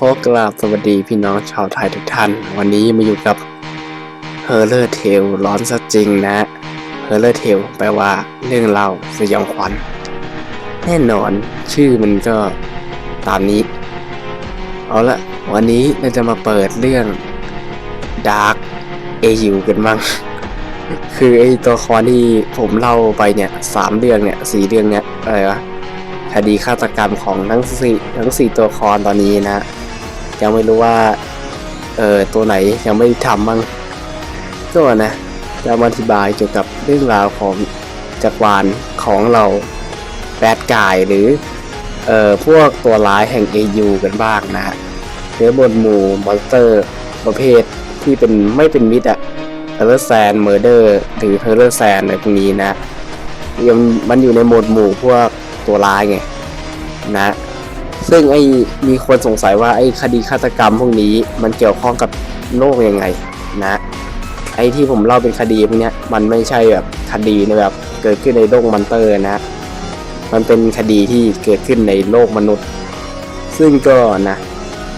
ขอกราบสวัสดีพี่น้องชาวไทยทุกท่าน วันนี้มาอยู่กับ h e r เลอร์เทลร้อนซะจริงนะ h e r เลอร์เทลแปลว่าเรื่องเล่าสยองขวัญแน่นอนชื่อมันก็ตามนี้ เอาละวันนี้เราจะมาเปิดเรื่อง Dark AU กันบ้าง คือไอตัวละครที่ผมเล่าไปเนี่ยสามเรื่องเนี่ยสี่เรื่องเนี่ยอะไรวะคดีฆาตกรรมของทั้งสี่ทั้งสี่ตัวละครตอนนี้นะ ยังไม่รู้ว่า เออตัวไหนยังไม่ทำบ้างก็นะจะมาอธิบายเกี่ยวกับเรื่องราวของจักรวาลของเราแบดกายหรือเอ่อพวกตัวร้ายแห่ง AU กันบ้างนะฮะเนื้อบทหมู่มอนสเตอร์ ประเภทที่เป็นไม่เป็นมิตรอะเฮอร์แซนเมอร์เดอร์หรือเฮอร์แซนอะไรพวกนี้นะยังมันอยู่ในหมวดหมู่พวกตัวร้ายไงนะ ซึ่งไอ้มีคนสงสัยว่าไอ้คดีฆาตกรรมพวกนี้มันเกี่ยวข้องกับโลกยังไงนะไอ้ที่ผมเล่าเป็นคดีพวกเนี้ยมันไม่ใช่แบบคดีในแบบเกิดขึ้นในโลกมอนเตอร์นะ มันเป็นคดีที่เกิดขึ้นในโลกมนุษย์ ซึ่งก็นะ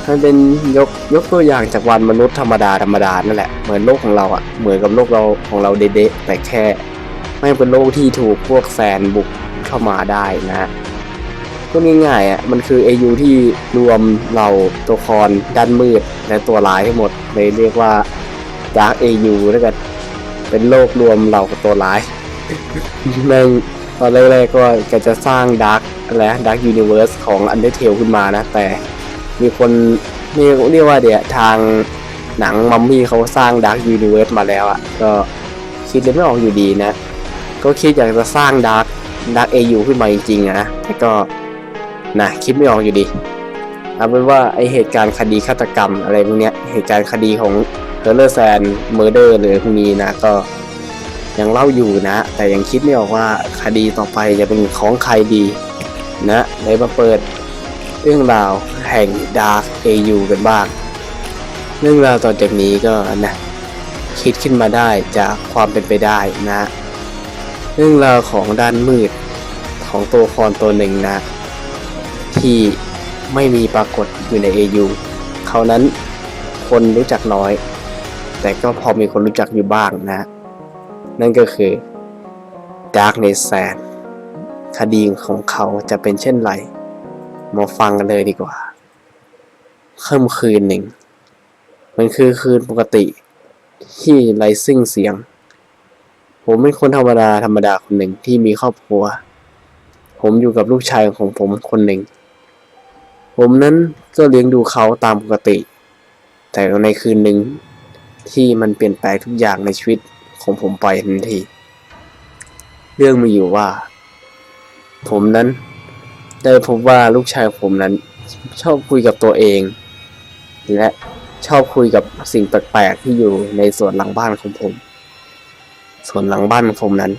มันเป็นยกยกตัวอย่างจากวันมนุษย์ธรรมดาธรรมดานั่นแหละเหมือนโลกของเราอะ่ะเหมือนกับโลกเราของเราเด๊ะๆแต่แค่ ไม่เป็นโลกที่ถูกพวกแฟนบุกเข้ามาได้นะ ก็ง่ายๆอะมันคือ AU ที่รวมเราตัวละครด้านมืดและตัวร้ายให้หมดเลยเรียกว่า Dark AU แล้วกันเป็นโลกรวมเรากับตัวร้ายแม่งตอนแรกๆก็จะจะสร้าง Dark อะไร Dark Universe ของ Undertale ขึ้นมานะ แต่มีคนเรียกเรียกว่าเดี๋ยวทางหนังมัมมี่เขาสร้าง Dark Universe มาแล้วอะ ก็คิดเลยไม่ออกอยู่ดีนะ ก็คิดอยากจะสร้าง Dark Dark AU ขึ้นมาจริงๆนะแต่ก็ นะคิดไม่ออกอยู่ดีเอาเป็นว่าไอเหตุการณ์คดีฆาตกรรมอะไรพวกเนี้ยเหตุการณ์คดีของเ e อร์แซนเมอร์เดอร์หรือพวกนี้นะก็ยังเล่าอยู่นะ แต่ยังคิดไม่ออกว่าคดีต่อไปจะเป็นของใครดีนะเลยมาเปิดเรื่องราวแห่ง Dark AU กันบ้าง เรื่องราวต่อจากนี้ก็นะคิดขึ้นมาได้จากความเป็นไปได้นะ เรื่องราวของด้านมืดของตัวละครตัวหนึ่งนะ ที่ไม่มีปรากฏอยู่ใน AU เขานั้นคนรู้จักน้อย แต่ก็พอมีคนรู้จักอยู่บ้างนะ นั่นก็คือ Darkness Sand คดีของเขาจะเป็นเช่นไร มาฟังกันเลยดีกว่าค่ำคืนหนึ่ง มันคือคืนปกติที่ไรซึ่งเสียง ผมเป็นคนธรรมดาธรรมดาคนหนึ่งที่มีครอบครัว ผมอยู่กับลูกชายของผมคนหนึ่ง ผมนั้นก็เลี้ยงดูเขาตามปกติ แต่ในคืนหนึ่งที่มันเปลี่ยนแปลงทุกอย่างในชีวิตของผมไปทันที เรื่องมีอยู่ว่า ผมนั้นได้พบว่าลูกชายผมนั้น ชอบคุยกับตัวเอง และชอบคุยกับสิ่งแปลกๆที่อยู่ในสวนหลังบ้านของผมส่วนหลังบ้านของผมนั้น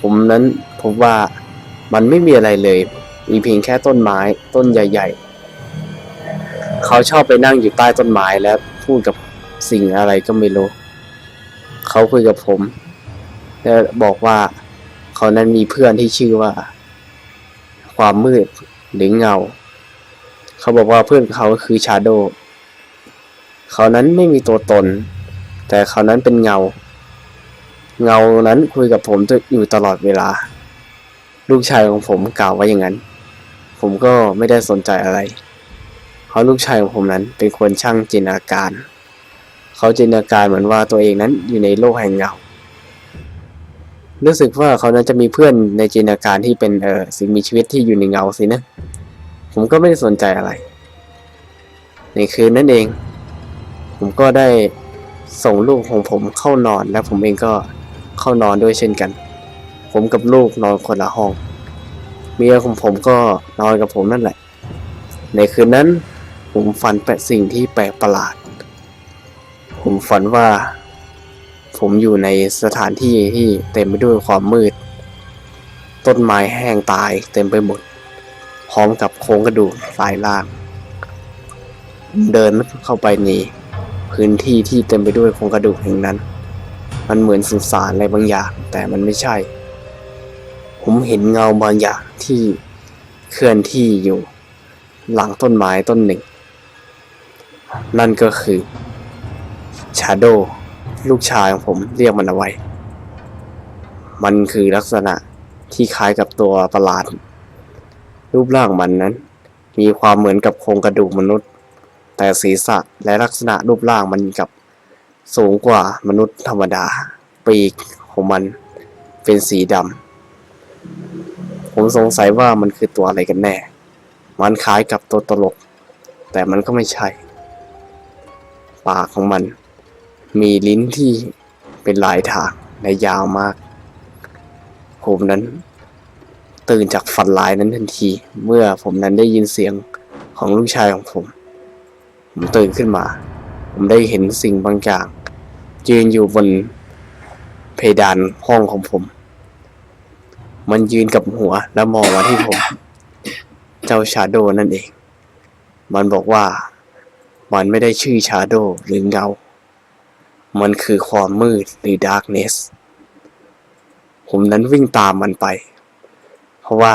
ผมนั้นพบว่ามันไม่มีอะไรเลย มีเพียงแค่ต้นไม้ต้นใหญ่ ๆ เขาชอบไปนั่งอยู่ใต้ต้นไม้และพูดกับสิ่งอะไรก็ไม่รู้ เขาคุยกับผม และบอกว่าเขานั้นมีเพื่อนที่ชื่อว่า ความมืดหรือเงา เขาบอกว่าเพื่อนเขาคือชาโดเขานั้นไม่มีตัวตน แต่เขานั้นเป็นเงา เงานั้นคุยกับผมอยู่ตลอดเวลา ลูกชายของผมกล่าวว่าอย่างนั้น ผมก็ไม่ได้สนใจอะไร เพราะลูกชายของผมนั้นเป็นคนช่างจินตนาการ เขาจินตนาการเหมือนว่าตัวเองนั้นอยู่ในโลกแห่งเงา รู้สึกว่าเขานั้นจะมีเพื่อนในจินตนาการที่เป็นเออสิ่งมีชีวิตที่อยู่ในเงาสินะ ผมก็ไม่ได้สนใจอะไร ในคืนนั้นเอง ผมก็ได้ส่งลูกของผมเข้านอนและผมเองก็เข้านอนด้วยเช่นกัน ผมกับลูกนอนคนละห้อง เมียของผมก็นอนกับผมนั่นแหละ ในคืนนั้น ผมฝันแปลสิ่งที่แปลกประหลาด ผมฝันว่า ผมอยู่ในสถานที่ที่เต็มไปด้วยความมืด ต้นไม้แห้งตายเต็มไปหมด พร้อมกับโครงกระดูกสายล่าง เดินเข้าไปในพื้นที่ที่เต็มไปด้วยโครงกระดูกแห่งนั้น มันเหมือนสุสานอะไรบางอย่าง แต่มันไม่ใช่ ผมเห็นเงาบางอย่างที่เคลื่อนที่อยู่หลังต้นไม้ต้นหนึ่ง นั่นก็คือชาโดลูกชายของผมเรียกมันเอาไว้ มันคือลักษณะที่คล้ายกับตัวประหลาด รูปร่างมันนั้น มีความเหมือนกับโครงกระดูกมนุษย์ แต่ศีรษะและลักษณะรูปร่างมันกับสูงกว่ามนุษย์ธรรมดา ปีกของมันเป็นสีดำ ผมสงสัยว่ามันคือตัวอะไรกันแน่ มันคล้ายกับตัวตลก แต่มันก็ไม่ใช่ ปากของมัน มีลิ้นที่เป็นลายถากและยาวมาก ผมนั้น ตื่นจากฝันร้ายนั้นทันที เมื่อผมนั้นได้ยินเสียงของลูกชายของผม ผมตื่นขึ้นมา ผมได้เห็นสิ่งบางอย่างยืนอยู่บนเพดานห้องของผม มันยืนกับหัวแล้วมองมาที่ผม เจ้าชาโดนั่นเอง มันบอกว่า มันไม่ได้ชื่อชาโดหรือเงา มันคือความมืดหรือ darkness ผมนั้นวิ่งตามมันไป เพราะว่า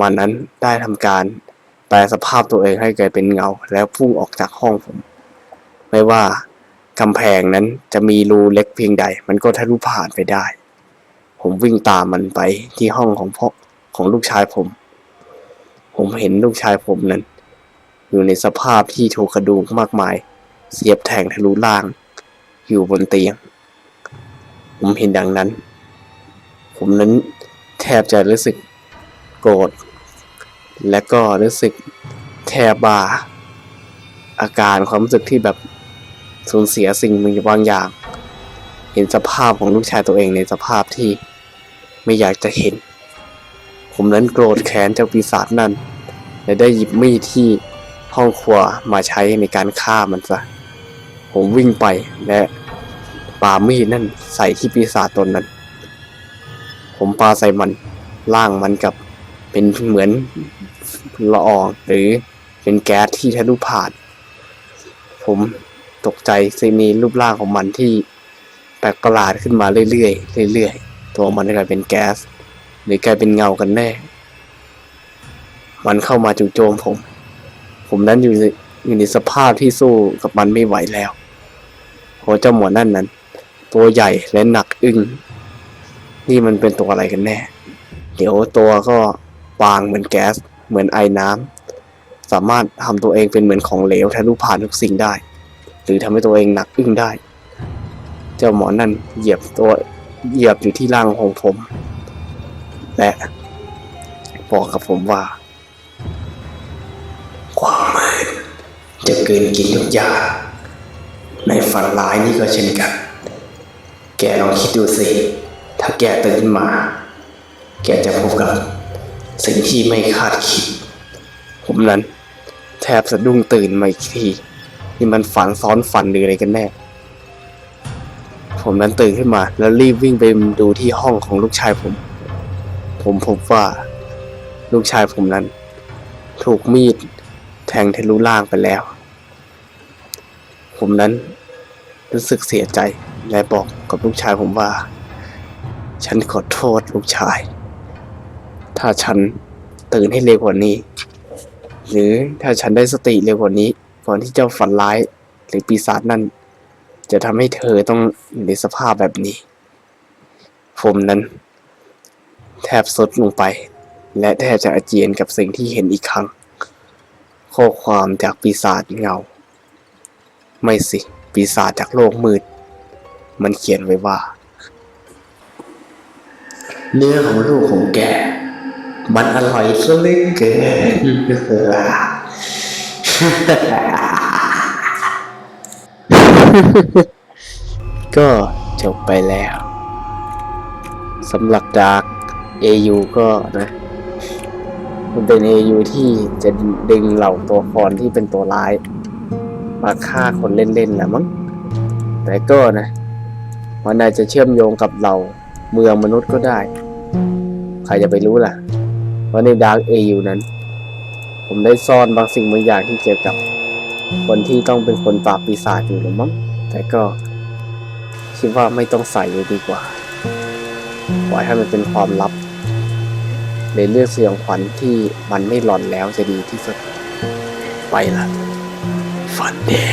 มันนั้นได้ทำการแปลสภาพตัวเองให้กลายเป็นเงา แล้วพุ่งออกจากห้องผม ไม่ว่ากำแพงนั้นจะมีรูเล็กเพียงใด มันก็ทะลุผ่านไปได้ ผมวิ่งตามมันไปที่ห้องของพ่อของลูกชายผม ผมเห็นลูกชายผมนั้น อยู่ในสภาพที่ถูกกระดูกมากมาย เสียบแทงทะลุล่าง อยู่บนเตียง ผมเห็นดังนั้น ผมนั้นแทบจะรู้สึกโกรธ และก็รู้สึกแทบบ้า อาการความรู้สึกที่แบบสูญเสียสิ่งบางอย่าง เห็นสภาพของลูกชายตัวเองในสภาพที่ไม่อยากจะเห็น ผมนั้นโกรธแค้นเจ้าปีศาจนั่น และได้หยิบมีดที่ ห้องครัวมาใช้ในการฆ่ามันซะ ผมวิ่งไปและปามีดนั่นใส่ที่ปีศาจตนนั้น ผมปาใส่มันล่างมันกับเป็นเหมือนละอองหรือเป็นแก๊สที่ทะลุผ่าน ผมตกใจซีมีรูปร่างของมันที่แปลกประหลาดขึ้นมาเรื่อยๆเรื่อยๆ ตัวมันกลายเป็นแก๊สหรือกลายเป็นเงากันแน่ มันเข้ามาจู่โจมผม ผมนั้นอยู่ในอยู่ในสภาพที่สู้กับมันไม่ไหวแล้วโหเจ้าหมวนั่นนั้น ตัวใหญ่และหนักอึ้งนี่มันเป็นตัวอะไรกันแน่ เดี๋ยวตัวก็วางเหมือนแก๊ส เหมือนไอน้ำสามารถทำตัวเองเป็นเหมือนของเหลวทะลุผ่านทุกสิ่งได้ หรือทำให้ตัวเองหนักอึ้งได้ เจ้าหมอนั่นเหยียบตัวเหยียบอยู่ที่ร่างของผม และบอกกับผมว่า จะเกินกินทุกอย่างในฝันร้ายนี่ก็เช่นกัน แกลองคิดดูสิ ถ้าแกตื่นขึ้นมา แกจะพบกับสิ่งที่ไม่คาดคิด ผมนั้น แทบสะดุ้งตื่นมาอีกที นี่มันฝันซ้อนฝันหรืออะไรกันแน่ ผมนั้นตื่นขึ้นมา แล้วรีบวิ่งไปดูที่ห้องของลูกชายผม ผมพบว่าลูกชายผมนั้น ถูกมีดแทงทะลุล่างไปแล้ว ผมนั้นรู้สึกเสียใจและบอกกับลูกชายผมว่า ฉันขอโทษลูกชาย ถ้าฉันตื่นให้เร็วกว่านี้ หรือถ้าฉันได้สติเร็วกว่านี้ ก่อนที่เจ้าฝันร้ายหรือปีศาจนั่น จะทำให้เธอต้องอยู่ในสภาพแบบนี้ ผมนั้น แทบสดลงไป และแทบจะอาเจียนกับสิ่งที่เห็นอีกครั้ง ข้อความจากปีศาจเงา ไม่สิ ปีศาจจากโลกมืด มันเขียนไว้ว่า เนื้อของลูกของแก มันอร่อยซะเหลือเกินก็จบไปแล้วสำหรับดาร์ก AU ก็นะ มันเป็น AU ที่จะดึงเหล่าตัวละครที่เป็นตัวร้าย มาฆ่าคนเล่นๆแหละมั้งแต่ก็นะ มันอาจจะเชื่อมโยงกับเราเมืองมนุษย์ก็ได้ ใครจะไปรู้ล่ะว่าในดาร์ก AU นั้น ผมได้ซ่อนบางสิ่งบางอย่างที่เกี่ยวกับ คนที่ต้องเป็นคนปราบปีศาจอยู่หรือมั้งแต่ก็คิดว่าไม่ต้องใส่เลยดีกว่าปล่อยให้มันเป็นความลับในเรื่องสยองขวัญที่มันไม่หลอนแล้วจะดีที่สุดไปละ ฝันดี